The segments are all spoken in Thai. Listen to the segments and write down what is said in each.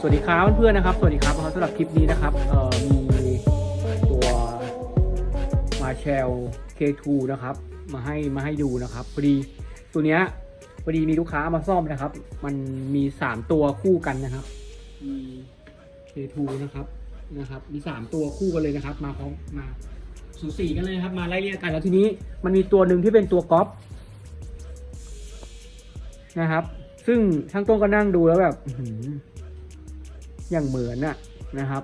สวัสดีครับเพื่อนๆนะครับ สวัสดีครับสำหรับคลิปนี้นะครับเอ่อมีตัวมาแชล K2 นะครับ มาให้มาให้ดูนะครับพอดีตัวเนี้ยพอดีมีลูกค้ามาซ่อมนะครับ มันมีสามตัวคู่กันนะครับมี K2 นะครับนะครับ มีสามตัวคู่กันเลยนะครับ มาพร้อมมา สูสีกันเลยนะครับ มาไล่เรียกกันแล้วทีนี้มันมีตัวหนึ่งที่เป็นตัวก๊อปนะครับ ซึ่งช่างต้นก็นั่งดูแล้วแบบอย่างเหมือนน่ะนะครับ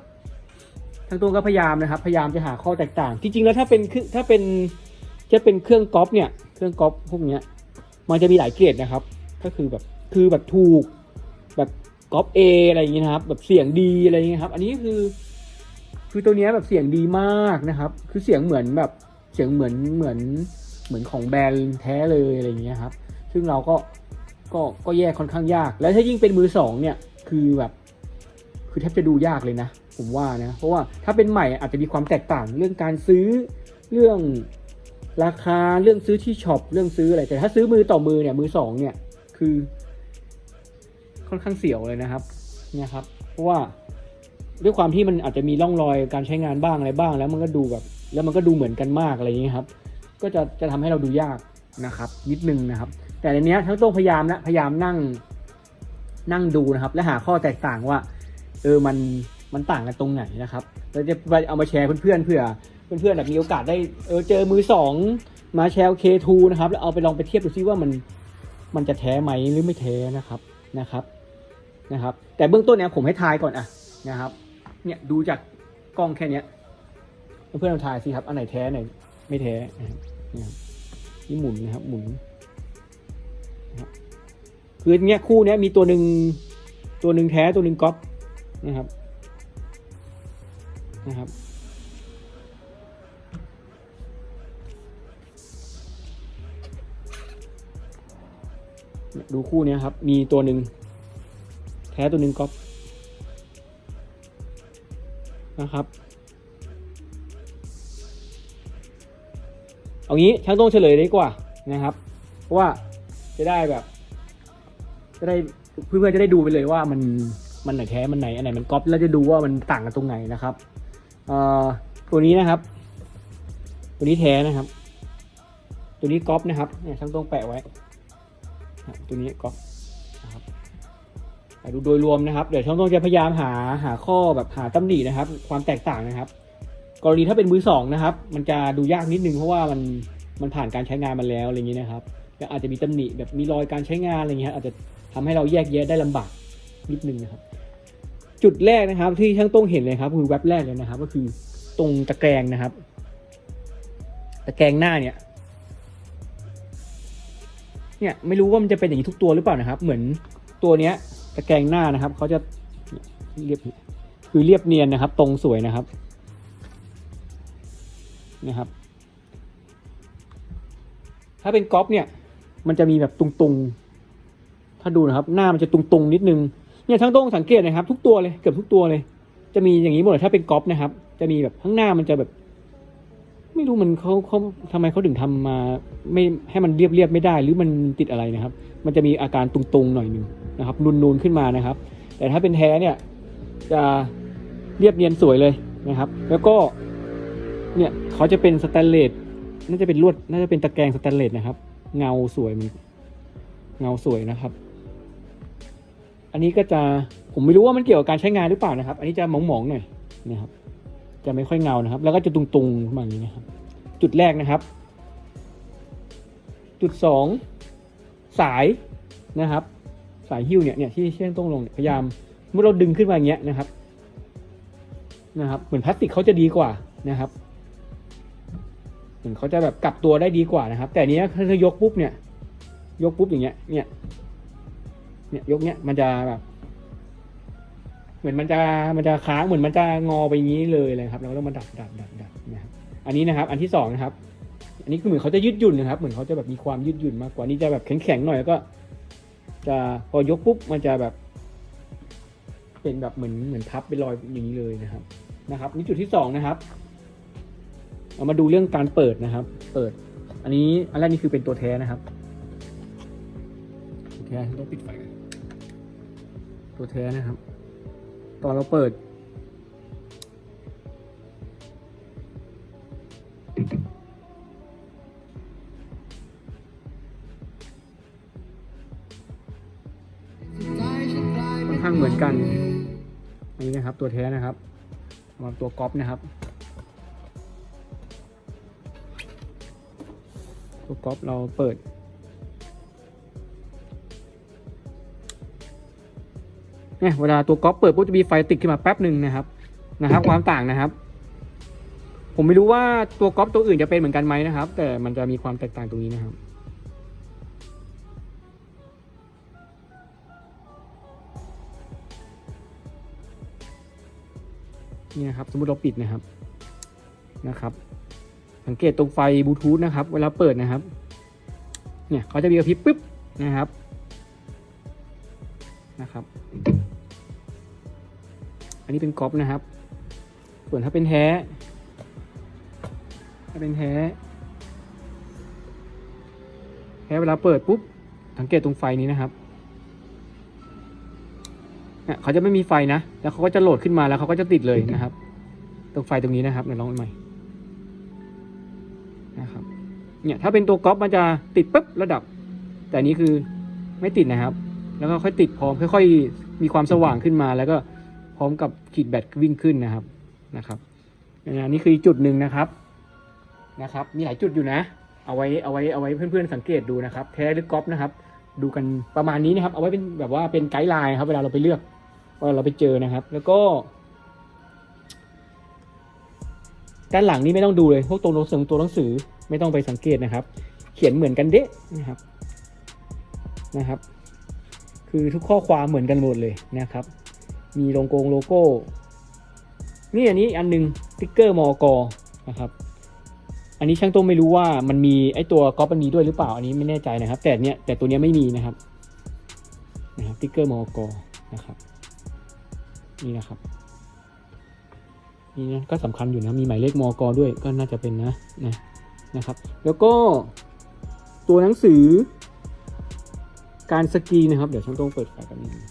ทั้งตัวก็พยายามนะครับ พยายามจะหาข้อแตกต่างที่จริงแล้วถ้าเป็นคือถ้าเป็นจะเป็นเครื่องก๊อปเนี่ย เครื่องก๊อปพวกเนี้ย มันจะมีหลายเกรดนะครับ ก็คือแบบคือแบบถูก แบบก๊อปเออะไรอย่างเงี้ยครับ แบบเสียงดีอะไรอย่างเงี้ยครับ อันนี้คือ คือตัวนี้แบบเสียงดีมากนะครับ คือเสียงเหมือนแบบเสียงเหมือนเหมือนเหมือนของแบรนด์แท้เลยอะไรอย่างเงี้ยครับ ซึ่งเราก็ก็ก็แยกค่อนข้างยาก แล้วถ้ายิ่งเป็นมือสองเนี่ยคือแบบ คือแทบจะดูยากเลยนะ ผมว่านะ เพราะว่าถ้าเป็นใหม่อาจจะมีความแตกต่างเรื่องการซื้อเรื่องราคาเรื่องซื้อที่ช็อปเรื่องซื้ออะไรแต่ถ้าซื้อมือต่อมือเนี่ยมือสองเนี่ยคือ ค่อนข้างเสี่ยวเลยนะครับเนี่ยครับ เพราะว่า ด้วยความที่มันอาจจะมีร่องรอยการใช้งานบ้างอะไรบ้าง แล้วมันก็ดูแบบ แล้วมันก็ดูเหมือนกันมากอะไรอย่างเงี้ยครับ ก็จะจะทำให้เราดูยากนะครับ นิดนึงนะครับ แต่ในเนี้ยทั้งต้องพยายามนะพยายามนั่ง นั่งดูนะครับ และหาข้อแตกต่างว่า เออมันมันต่างกันตรงไหนนะครับเราจะไปเอามาแชร์เพื่อนๆเพื่อเพื่อนๆแบบมีโอกาสได้เออเจอมือสองมาแชร์ K2 นะครับแล้วเอาไปลองไปเทียบดูซิว่ามันมันจะแท้ไหมหรือไม่แท้นะครับนะครับนะครับ แต่เบื้องต้นเนี่ยผมให้ทายก่อนอะนะครับ เนี่ยดูจากกล้องแค่เนี้ยเพื่อนๆลองทายสิครับ อันไหนแท้ไหนไม่แท้นะครับเนี่ยนี่หมุนนะครับหมุนคือเนี้ยคู่เนี้ยมีตัวหนึ่งตัวหนึ่งแท้ตัวหนึ่งก๊อปนะครับนะครับ ดูคู่เนี้ยครับ มีตัวหนึ่งแท้ตัวหนึ่งก๊อป นะครับ เอางี้ช่างต้องเฉลยดีกว่านะครับเพราะว่าจะได้แบบ จะได้เพื่อนๆจะได้ดูไปเลยว่ามันมันไหนแท้มันไหนอันไหนมันก๊อปแล้วจะดูว่ามันต่างกันตรงไหนนะครับตัวนี้นะครับ ตัวนี้แท้นะครับ ตัวนี้ก๊อปนะครับเนี่ยช่างต้องแปะไว้ตัวนี้ก๊อป ดูโดยรวมนะครับ เดี๋ยวช่างต้องจะพยายามหาหาข้อแบบหาตำหนินะครับ ความแตกต่างนะครับ กรณีถ้าเป็นมือสองนะครับ มันจะดูยากนิดนึงเพราะว่ามันมันผ่านการใช้งานมาแล้วอะไรอย่างนี้นะครับแล้วอาจจะมีตำหนิแบบมีรอยการใช้งานอะไรเงี้ยอาจจะทำให้เราแยกแยะได้ลำบากนิดนึงนะครับ จุดแรกนะครับ ที่ช่างต้องเห็นเลยครับคือแว็บแรกเลยนะครับ ก็คือตรงตะแกรงนะครับ ตะแกรงหน้าเนี่ยเนี่ยไม่รู้ว่ามันจะเป็นอย่างนี้ทุกตัวหรือเปล่านะครับ เหมือนตัวเนี้ย ตะแกรงหน้านะครับเขาจะเรียบคือเรียบเนียนนะครับ ตรงสวยนะครับนะครับ ถ้าเป็นก๊อปเนี่ย มันจะมีแบบตุงๆ ถ้าดูนะครับ หน้ามันจะตุงๆนิดนึงเนี่ยทั้งต้องสังเกตนะครับ ทุกตัวเลยเกือบทุกตัวเลย จะมีอย่างนี้หมดเลยถ้าเป็นก๊อปนะครับ จะมีแบบข้างหน้ามันจะแบบ ไม่รู้มันเขาเขาทำไมเขาถึงทำมา ไม่ให้มันเรียบเรียบไม่ได้ หรือมันติดอะไรนะครับ มันจะมีอาการตุงๆหน่อยนึง นะครับนูนๆขึ้นมานะครับ แต่ถ้าเป็นแท้เนี่ยจะเรียบเนียนสวยเลยนะครับ แล้วก็เนี่ยเขาจะเป็นสแตนเลสน่าจะเป็นลวดน่าจะเป็นตะแกรงสแตนเลสนะครับ เงาสวยมันเงาสวยนะครับ อันนี้ก็จะผมไม่รู้ว่ามันเกี่ยวกับการใช้งานหรือเปล่านะครับ อันนี้จะหมองๆหน่อยนะครับ จะไม่ค่อยเงานะครับ แล้วก็จะตุงๆขึ้นมาอย่างนี้นะครับ จุดแรกนะครับ จุดสองสายนะครับ สายหิ้วเนี่ยเนี่ยที่เชื่อมต้องลงเนี่ยพยายามเมื่อเราดึงขึ้นมาอย่างเงี้ยนะครับ นะครับ เหมือนพลาสติกเขาจะดีกว่านะครับ เหมือนเขาจะแบบกลับตัวได้ดีกว่านะครับ แต่นเนี้ยถ้าเรายกปุ๊บเนี่ย ยกปุ๊บอย่างเงี้ย เนี่ย เนี่ยยกเนี้ยมันจะแบบเหมือนมันจะมันจะค้างเหมือนมันจะงอไปอย่างนี้เลยเลยครับเราก็ต้องมาดัดดัดดัดดัดนะครับอันนี้นะครับ อันที่สองนะครับ อันนี้คือเหมือนเขาจะยืดหยุ่นนะครับ เหมือนเขาจะแบบมีความยืดหยุ่นมากกว่านี้จะแบบแข็งแข็งๆหน่อยแล้วก็ จะพอยกปุ๊บมันจะแบบ เป็นแบบเหมือนเหมือนพับเป็นรอยอย่างนี้เลยนะครับนะครับ นี่จุดที่สองนะครับเอามาดูเรื่องการเปิดนะครับ เปิด อันนี้อันแรกนี่คือเป็นตัวแท้นะครับตัวแท้ต้องปิดไฟกันตัวแท้นะครับ ตอนเราเปิด ข้างเหมือนกันอันนี้นะครับตัวแท้นะครับมาตัวก๊อปนะครับ ตัวก๊อปเราเปิด เนี่ยเวลาตัวก๊อปเปิดปุ๊บจะมีไฟติดขึ้นมาแป๊บหนึ่งนะครับนะครับ ความต่างนะครับ ผมไม่รู้ว่าตัวก๊อปตัวอื่นจะเป็นเหมือนกันไหมนะครับ แต่มันจะมีความแตกต่างตรงนี้นะครับ นี่นะครับ สมมติเราปิดนะครับนะครับ สังเกตตรงไฟบลูทูธนะครับ เวลาเปิดนะครับ เนี่ยเขาจะมีกระพริบปึ๊บนะครับนะครับ อันนี้เป็นก๊อปนะครับ ส่วนถ้าเป็นแท้ ถ้าเป็นแท้ แท้เวลาเปิดปุ๊บสังเกตตรงไฟนี้นะครับ เนี่ยเขาจะไม่มีไฟนะ แล้วเขาก็จะโหลดขึ้นมาแล้วเขาก็จะติดเลยนะครับ ตรงไฟตรงนี้นะครับเดี๋ยวลองใหม่นะครับ เนี่ยถ้าเป็นตัวก๊อปมันจะติดปุ๊บระดับ แต่นี้คือไม่ติดนะครับ แล้วก็ค่อยติดพร้อมค่อยๆมีความสว่างขึ้นมา แล้วก็พร้อมกับขีดแบตวิ่งขึ้นนะครับนะครับอันนี้คือจุดหนึ่งนะครับนะครับ มีหลายจุดอยู่นะ เอาไว้เอาไว้เอาไว้เพื่อนๆสังเกตดูนะครับ แท้หรือก๊อปนะครับ ดูกันประมาณนี้นะครับ เอาไว้เป็นแบบว่าเป็นไกด์ไลน์ครับเวลาเราไปเลือก วลาเราไปเจอนะครับ แล้วก็ด้านหลังนี่ไม่ต้องดูเลยพวกตัวหนังสือตัวหนังสือไม่ต้องไปสังเกตนะครับ เขียนเหมือนกันเด๊ะนะครับนะครับ คือทุกข้อความเหมือนกันหมดเลยนะครับ มีโลโก้โลโก้ นี่อันนี้อันหนึงติ๊กเกอร์มอกนะครับ อันนี้ช่างต้งไม่รู้ว่ามันมีไอตัวก๊อปมันมีด้วยหรือเปล่าอันนี้ไม่แน่ใจนะครับ แต่เนี้ยแต่ตัวเนี้ยไม่มีนะครับนะครับติ๊กเกอร์มอกนะครับ นี่นะครับนี่นะก็สำคัญอยู่นะ มีหมายเลขมอกด้วยก็น่าจะเป็นนะนะนะครับ แล้วก็ตัวหนังสือ การสกรีนะครับ เดี๋ยวช่างต้องเปิดไฟกันนิดนึง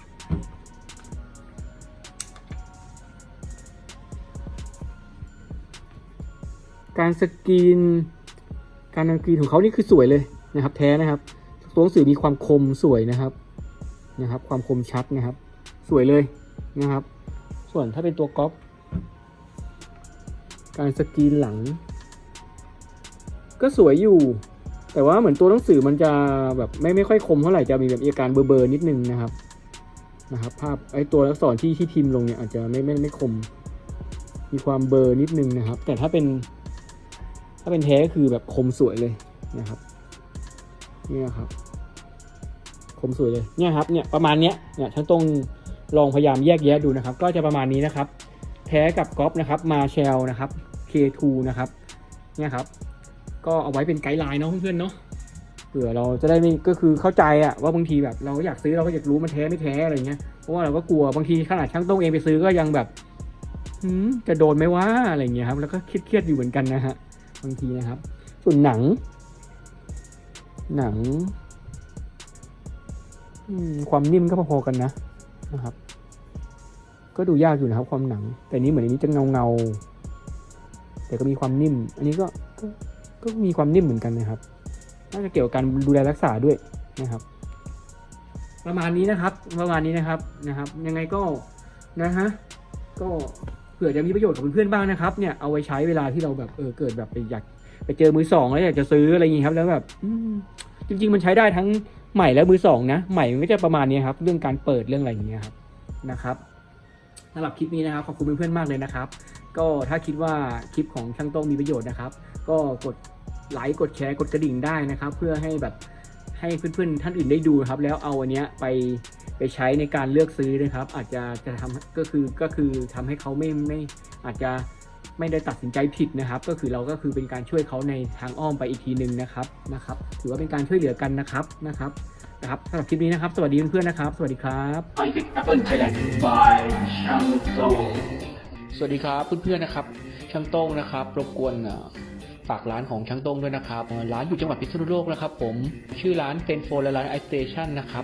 การสกรีน การสกรีนของเขานี่คือสวยเลยนะครับ แท้นะครับ ตัวหนังสือมีความคมสวยนะครับนะครับ ความคมชัดนะครับ สวยเลย นะครับ ส่วนถ้าเป็นตัวก๊อปการสกรีนหลัง ก็สวยอยู่ แต่ว่าเหมือนตัวหนังสือมันจะแบบไม่ไม่ค่อยคมเท่าไหร่จะมีแบบอาการเบลอๆนิดนึงนะครับนะครับภาพไอ้ตัวอักษรที่ที่พิมพ์ลงเนี่ยอาจจะไม่ไม่ไม่คม มีความเบลอนิดนึงนะครับ แต่ถ้าเป็น ถ้าเป็นแท้ก็คือแบบคมสวยเลยนะครับเนี่ยครับ คมสวยเลยเนี่ยครับเนี่ยประมาณเนี้ยเนี่ยฉันต้อง ลองพยายามแยกแยะดูนะครับ ก็จะประมาณนี้นะครับ แท้กับก๊อฟนะครับ มาเชลนะครับ K2 นะครับ เนี่ยครับ ก็เอาไว้เป็นไกด์ไลน์เนาะเพื่อนๆเนาะ เผื่อเราจะได้ไม่ก็คือเข้าใจอะว่าบางทีแบบเราอยากซื้อเราก็อยากรู้มันแท้ไม่แท้อะไรเงี้ย เพราะว่าเราก็กลัวบางทีขนาดช่างต้งเองไปซื้อก็ยังแบบหืมจะโดนไหมว่าอะไรเงี้ยครับ แล้วก็เครียดๆอยู่เหมือนกันนะฮะ บางทีนะครับ ส่วนหนัง หนังความนิ่มก็พอๆกันนะ นะครับ ก็ดูยากอยู่นะครับ ความหนัง แต่นี้เหมือนอันนี้จะเงาเงาแต่ก็มีความนิ่ม อันนี้ก็ก็มีความนิ่มเหมือนกันนะครับ น่าจะเกี่ยวกับการดูแลรักษาด้วยนะครับ ประมาณนี้นะครับ ประมาณนี้นะครับนะครับ ยังไงก็นะฮะก็เผื่อจะมีประโยชน์กับเพื่อนๆบ้างนะครับ เนี่ยเอาไว้ใช้เวลาที่เราแบบเออเกิดแบบไปอยากไปเจอมือสองแล้วอยากจะซื้ออะไรอย่างงี้ครับ แล้วแบบจริง ๆ มันใช้ได้ทั้ง ใหม่และมือสองนะ ใหม่มันก็จะประมาณนี้ครับ เรื่องการเปิดเรื่องอะไรอย่างเงี้ยครับนะครับสำหรับคลิปนี้นะครับขอบคุณเพื่อนๆมากเลยนะครับ ก็ถ้าคิดว่าคลิปของช่างโต้งมีประโยชน์นะครับ ก็กดไลค์กดแชร์กดกระดิ่งได้นะครับ เพื่อให้แบบให้เพื่อนๆท่านอื่นได้ดูครับ แล้วเอาอันเนี้ยไปไปใช้ในการเลือกซื้อนะครับ อาจจะจะทำก็คือก็คือทำให้เขาไม่ไม่อาจจะ ไม่ได้ตัดสินใจผิดนะครับ ก็คือเราก็คือเป็นการช่วยเขาในทางอ้อมไปอีกทีหนึ่งนะครับนะครับถือว่าเป็นการช่วยเหลือกันนะครับนะครับนะครับสำหรับคลิปนี้นะครับ สวัสดีเพื่อนๆนะครับ สวัสดีครับสวัสดีครับเพื่อนๆนะครับ ช่างโต้งนะครับ รบกวนฝากร้านของช่างโตรงด้วยนะครับ ร้านอยู่จังหวัดพิษณุโลกนะครับ ผม ชื่อร้านเซนโฟและร้านไอสเตชันนะครับ